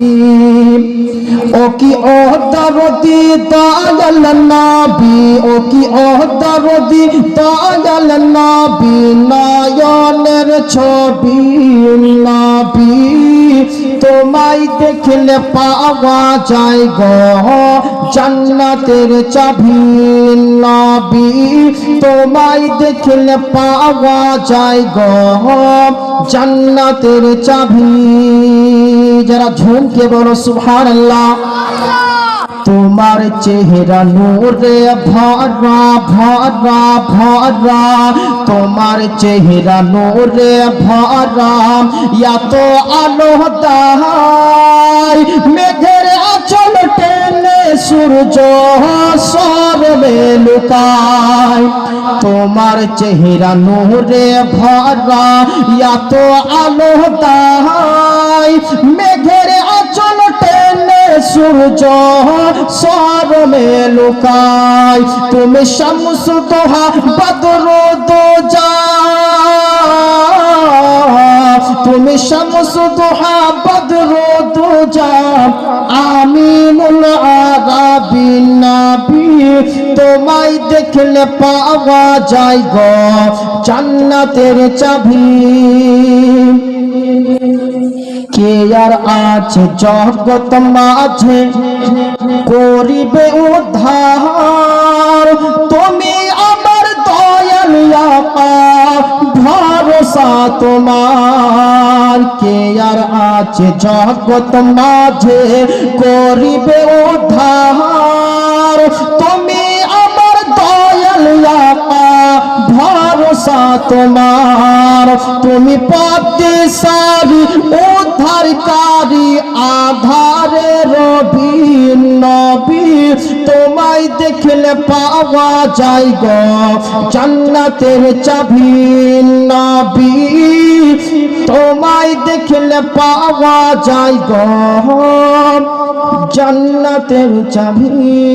ও কি অহদারতি দয়াল নবী ও কি অহদারতি দয়াল নবী নয়নের ছবি নবী। তোমায় দেখলে পাওয়া যায় গো, জান্নাতের চাবি নবী। তোমায় দেখলে পাওয়া যায় গো, জান্নাতের চাবি যারা ঝুমকে বলো সুবহানাল্লাহ তোমার চেহারা নূরে ভরা ভরা ভরা তোমার চেহারা নূরে ভরা এত আলো দাই মেঘের আচল টেনে সূর্য সরবে লুকায়। তোমার চেহারা নূরে ভরা, এত আলো দাই মেঘের আচল টেনে সূর্য সরমে লুকায়। তুমি শামস তোহা বদর দোজা তুমি শামস তোহা বদর দোজা আমিনুল দেখলে পাওয়া যায় গো, জান্নাতের চাবি। কে আর আছে জগত মাঝে? করিবে উদ্ধার। তুমি আমার দয়াল ভরসা তোমার। কে আর আছে জগত মাঝে? করিবে উদ্ধার। ভরসা তোমার। তুমি পদ্মে সারি, উদ্ধারকারী আধারে রবি নবী। তোমায় দেখলে পাওয়া যায় গো, জান্নাতের চাবি নবী। তোমায় দেখলে পাওয়া যায় গো, জান্নাতের চাবি।